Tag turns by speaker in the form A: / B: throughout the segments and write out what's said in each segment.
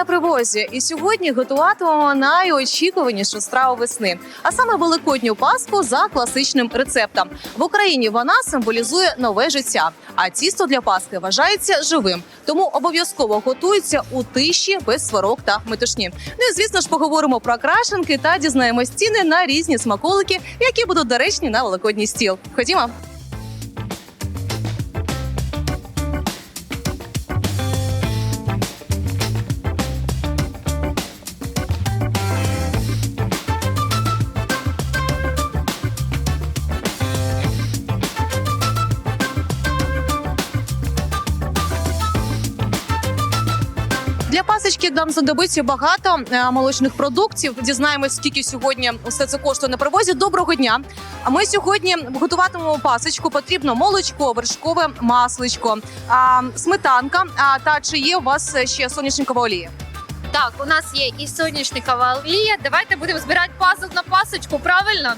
A: на привозі, і сьогодні готуватимемо найочікуванішу страву весни, а саме великодню паску за класичним рецептом. В Україні вона символізує нове життя, а тісто для паски вважається живим, тому обов'язково готується у тиші без сварок та метушні. Ну і звісно ж поговоримо про крашенки та дізнаємось ціни на різні смаколики, які будуть доречні на великодній стіл. Ходімо. Для нам знадобиться багато е, молочних продуктів. Дізнаємось, скільки сьогодні все це коштує на привозі. Доброго дня! А ми сьогодні готуватимемо пасочку. Потрібно молочко, вершкове масличко, сметанка. Та чи є у вас ще соняшникова олія?
B: Так, у нас є і соняшникова олія. Давайте будемо збирати пасок на пасочку, правильно?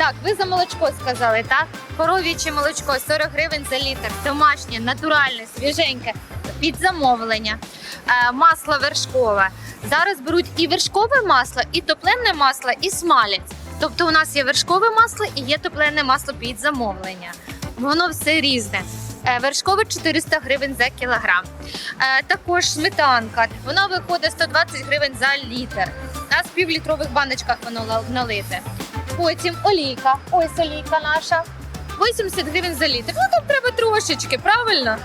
B: Так, ви за молочко сказали, так? Коров'яче молочко 40 гривень за літр. Домашнє, натуральне, свіженьке, під замовлення. Е, масло вершкове. Зараз беруть і вершкове масло, і топлене масло, і смалець. Тобто у нас є вершкове масло і є топлене масло під замовлення. Воно все різне. Е, Вершкове 400 гривень за кілограм. Е, також сметанка. Вона виходить 120 гривень за літр. В півлітрових баночках воно налите. Потім олійка. Ось олійка наша. 80 гривень за літр. Ну там треба трошечки, правильно?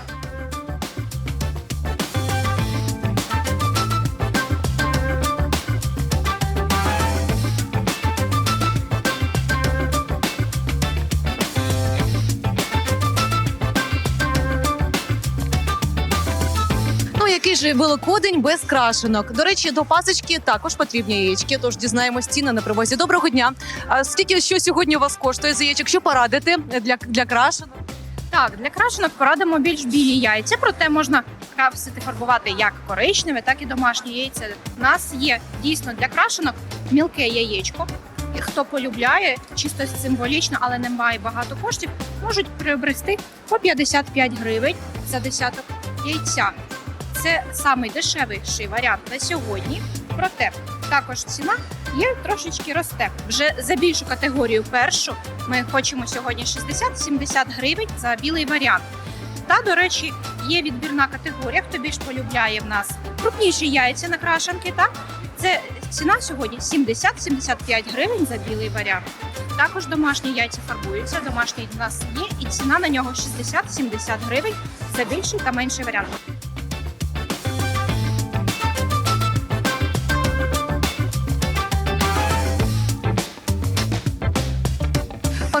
A: Же великодень без крашенок. До речі, до пасочки також потрібні яєчки. Тож дізнаємось ціни на привозі. Доброго дня! А скільки що сьогодні у вас коштує за яєчок? Що порадити для, для крашенок?
C: Так, для крашенок порадимо більш білі яйця, проте можна красити фарбувати як коричневе, так і домашні яйця. У нас є дійсно для крашенок мілке яєчко. І хто полюбляє, чисто символічно, але не має багато коштів, можуть приобрести по 55 гривень за десяток яйця. Це самий дешевіший варіант на сьогодні. Проте також ціна є трошечки росте. Вже за більшу категорію першу ми хочемо сьогодні 60-70 гривень за білий варіант. Та, до речі, є відбірна категорія, хто більш полюбляє в нас крупніші яйця на крашенки. Так? Це ціна сьогодні 70-75 гривень за білий варіант. Також домашні яйця фарбуються. Домашній в нас є, і ціна на нього 60-70 гривень за більший та менший варіант.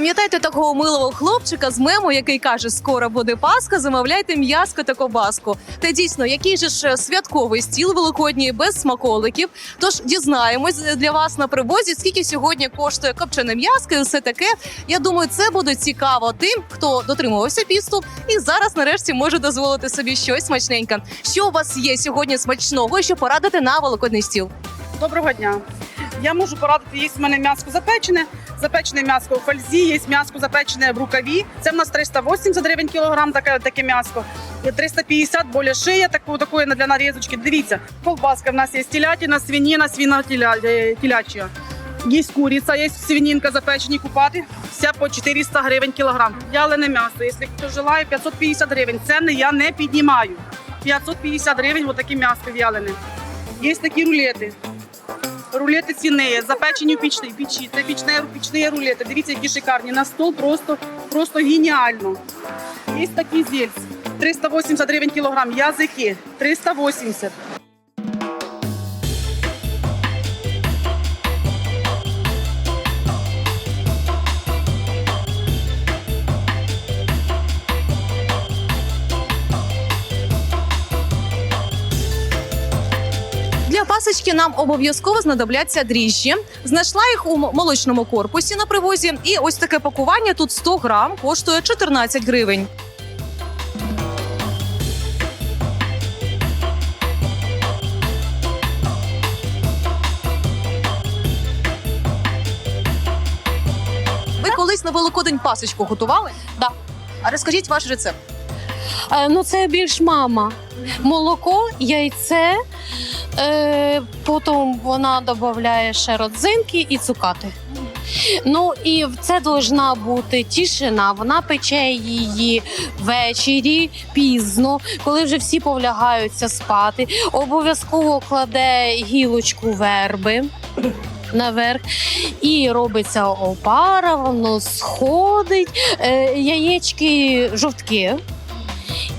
A: Пам'ятаєте такого милого хлопчика з мему, який каже: скоро буде Пасха, замовляйте м'яско та кобаску. Та дійсно, який же ж святковий стіл великодній без смаколиків. Тож дізнаємось для вас на привозі, скільки сьогодні коштує копчене м'яско і все таке. Я думаю, це буде цікаво тим, хто дотримувався пісту і зараз нарешті може дозволити собі щось смачненьке. Що у вас є сьогодні смачного, що порадити на великодний стіл?
D: Доброго дня. Я можу порадити, є в мене м'ясо запечене, запечене м'ясо у фользі, є м'ясо запечене в рукаві. Це в нас 380 гривень кілограм, таке, таке м'ясо. І 350 боля шия, таку, такої для нарізочки. Дивіться, колбаска в нас є телятина, свинина, свіна теля, е. Є куриця, є свининка запечені купати, вся по 400 гривень кілограм. Вялене м'ясо, якщо хто желає, 550 гривень. Ціни я не піднімаю. 550 гривень, отаке м'ясо вялене. Є такі рулети. Рулети ціни, запечені в пічні, пічі. Це пічне, пічні рулети. Дивіться, які шикарні. На стол просто, просто геніально. Є такі зельці. 380 гривень кілограм. Язики 380.
A: Для нам обов'язково знадобляться дріжджі. Знайшла їх у молочному корпусі на привозі. І ось таке пакування тут 100 грам коштує 14 гривень. Ви колись на Великодень пасочку готували?
B: Да.
A: А розкажіть ваш рецепт.
E: Е, ну, це більш мама. Молоко, яйце. Е, потім вона додає ще родзинки і цукати. Ну і це должна бути тишина. Вона пече її ввечері, пізно, коли вже всі повлягаються спати. Обов'язково кладе гілочку верби наверх. І робиться опара, воно сходить, е, яєчки жовтки.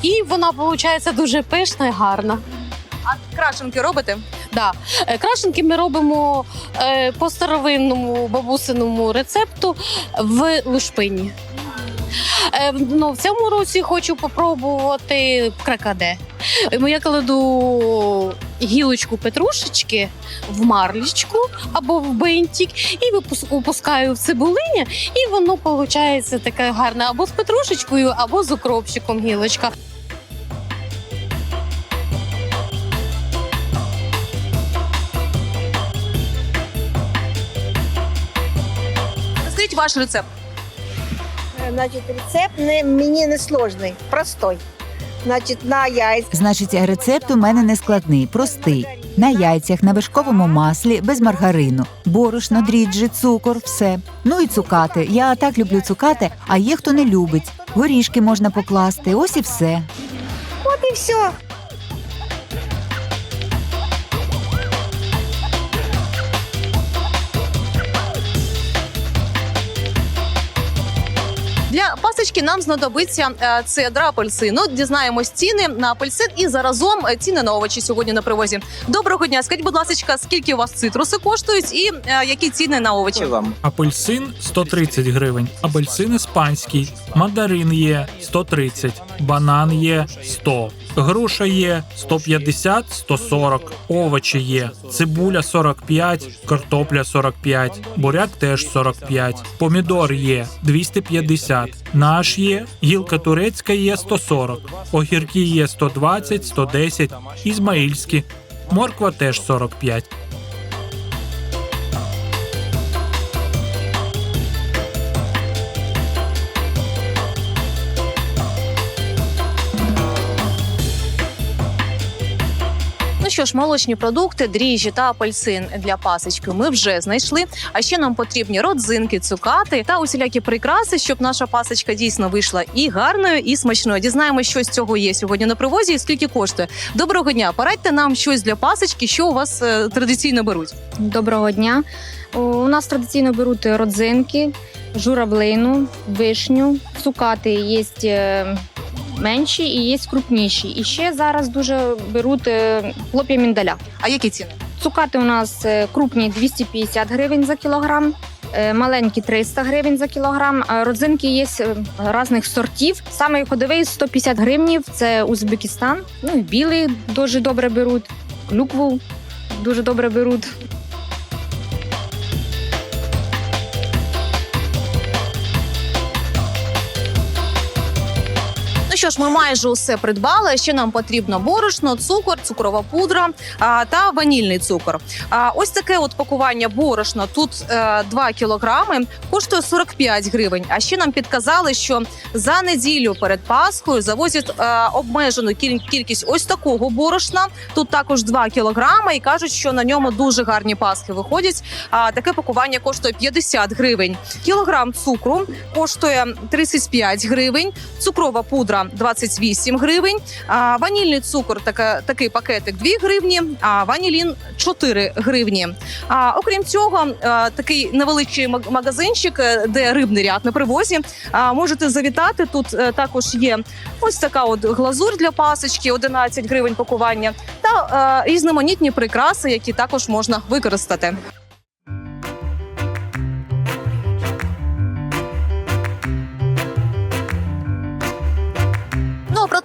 E: І вона виходить дуже пишна і гарна.
A: А крашенки робите?
E: Да. Е, Крашенки ми робимо е, по старовинному бабусиному рецепту в лушпині. Е, в- ну, в цьому році хочу попробувати кракаде. Моя Я кладу гілочку петрушечки в марлічку або в бинтик і випускаю в цибулині, і воно виходить таке гарне або з петрушечкою, або з укропчиком гілочка.
A: Ваш рецепт.
F: Значит, рецепт не, мені не сложний, простой. Значить, на яйця.
G: Значить, рецепт у мене не складний, простий. На яйцях, на вишковому маслі, без маргарину, борошно, дріджі, цукор, все. Ну і цукати. Я так люблю цукати, а є хто не любить. Горішки можна покласти, ось і все.
F: От і все.
A: Пасочки нам знадобиться е, цедра апельсину. Дізнаємось ціни на апельсин і заразом е, ціни на овочі сьогодні на привозі. Доброго дня. Скажіть, будь ласка, скільки у вас цитруси коштують і е, які ціни на овочі?
H: Апельсин 130 гривень, апельсин іспанський, мандарин є 130, банан є 100, груша є 150, 140, овочі є, цибуля 45, картопля 45, буряк теж 45, помідор є 250, наш є, гілка турецька є 140, огірки є 120, 110, ізмаїльські, морква теж 45.
A: Ну ж, молочні продукти, дріжджі та апельсин для пасочки ми вже знайшли. А ще нам потрібні родзинки, цукати та усілякі прикраси, щоб наша пасочка дійсно вийшла і гарною, і смачною. Дізнаємося, що з цього є сьогодні на привозі і скільки коштує. Доброго дня! Порадьте нам щось для пасочки, що у вас е, традиційно беруть.
I: Доброго дня. У у нас традиційно беруть родзинки, журавлину, вишню, цукати є е, менші і є крупніші. І ще зараз дуже беруть е, хлоп'я міндаля.
A: А які ціни?
I: Цукати у нас е, крупні 250 гривень за кілограм. е, Маленькі 300 гривень за кілограм. Родзинки є різних сортів. Саме ходовий 150 гривнів. Це Узбекистан. Ну і білий дуже добре беруть. Клюкву дуже добре беруть.
A: Що ж, ми майже усе придбали. Ще нам потрібно борошно, цукор, цукрова пудра а, та ванільний цукор. А, ось таке от пакування борошна. Тут е, 2 кілограми, коштує 45 гривень. А ще нам підказали, що за неділю перед Пасхою завозять е, обмежену кіль- кількість ось такого борошна. Тут також 2 кілограми, і кажуть, що на ньому дуже гарні пасхи виходять. А таке пакування коштує 50 гривень. Кілограм цукру коштує 35 гривень цукрова пудра 28 гривень, а ванільний цукор така, такий пакетик 2 гривні, а ванілін 4 гривні. А окрім цього, такий невеличкий маг- магазинчик, е, де рибний ряд на привозі. А, можете завітати. Тут е, також є ось така от глазур для пасочки, 11 гривень пакування, та е, різноманітні прикраси, які також можна використати.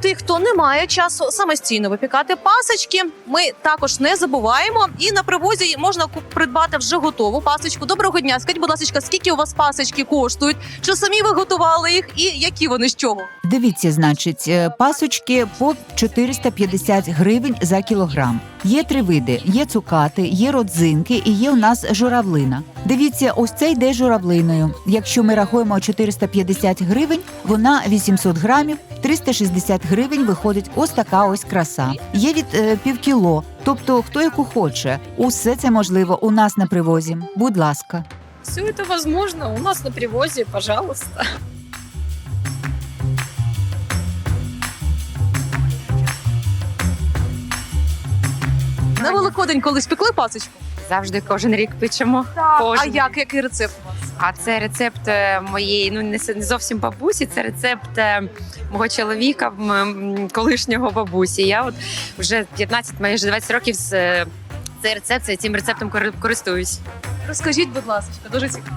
A: Тих, хто не має часу самостійно випікати пасочки, ми також не забуваємо. І на привозі можна придбати вже готову пасочку. Доброго дня. Скажіть, будь ласка, скільки у вас пасочки коштують? Чи самі ви готували їх, і які вони з чого?
G: Дивіться, значить, е, пасочки по 450 гривень за кілограм. Є три види: є цукати, є родзинки і є у нас журавлина. Дивіться, ось це йде журавлиною. Якщо ми рахуємо 450 гривень, вона 800 грамів, 360 гривень виходить ось така ось краса. Є від е, півкіло, тобто хто яку хоче. Усе це можливо у нас на привозі. Будь ласка.
J: Все это возможно у нас на привозе, пожалуйста.
A: На Великодень колись пекли пасочку?
K: Завжди кожен рік печемо.
A: А
K: Кожен.
A: як? Який рецепт у вас?
K: А це рецепт е, моєї, ну не с- не зовсім бабусі, це рецепт е, мого чоловіка, м, м, колишнього бабусі. Я от вже 15, майже 20 років з е, цей рецепт, це- цим рецептом кори- користуюсь.
A: Розкажіть, будь ласка, дуже цікаво.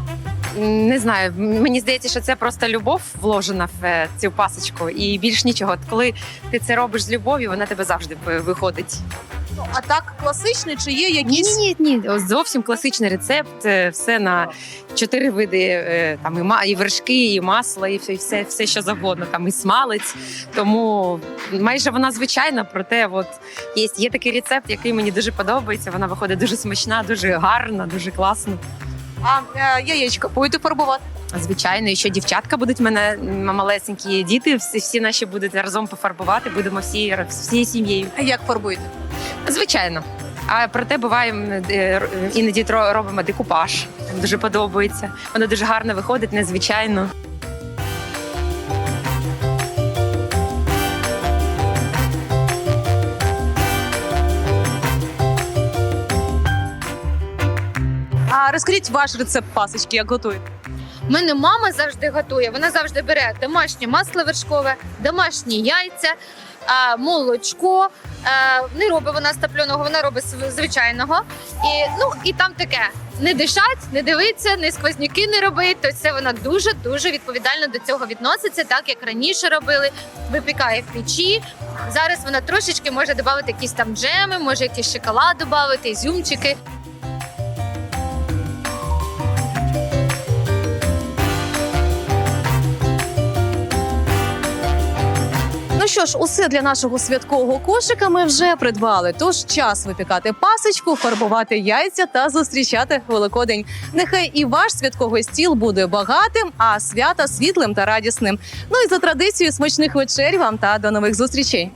K: М, Не знаю, м- мені здається, що це просто любов вложена в е, цю пасочку, і більш нічого. От коли ти це робиш з любов'ю, вона тебе завжди виходить.
A: Ну, а так класичний чи є якісь?
K: ні, ні, ні. Ось зовсім класичний рецепт. е, Все на чотири види е, там і, ма- і вершки, і масло, і все, і все, все, що завгодно, там і смалець. Тому майже вона звичайна, проте от є, є такий рецепт, який мені дуже подобається. Вона виходить дуже смачна, дуже гарна, дуже класна.
A: А е, яєчко будете фарбувати?
K: Звичайно, і ще дівчатка будуть в мене м, малесенькі діти. Всі, всі наші будуть разом пофарбувати. Будемо всі всією сім'єю.
A: А як фарбуєте?
K: Звичайно. А проте буває е, іноді робимо декупаж. Дуже подобається. Воно дуже гарно виходить, незвичайно.
A: А розкажіть ваш рецепт пасочки, як готуєте?
B: У мене мама завжди готує. Вона завжди бере домашнє масло вершкове, домашні яйця, молочко. А, Не робить вона з топленого, вона робить звичайного. І, ну, і там таке. Не дишать, не дивиться, не сквозняки не робить. То це вона дуже дуже відповідально до цього відноситься, так як раніше робили. Випікає в печі. Зараз вона трошечки може додати якісь там джеми, може якийсь шоколад додати, ізюмчики.
A: Ну що ж, усе для нашого святкового кошика ми вже придбали. Тож час випікати пасочку, фарбувати яйця та зустрічати Великодень. Нехай і ваш святковий стіл буде багатим, а свята світлим та радісним. Ну і за традицією смачних вечерь вам та до нових зустрічей.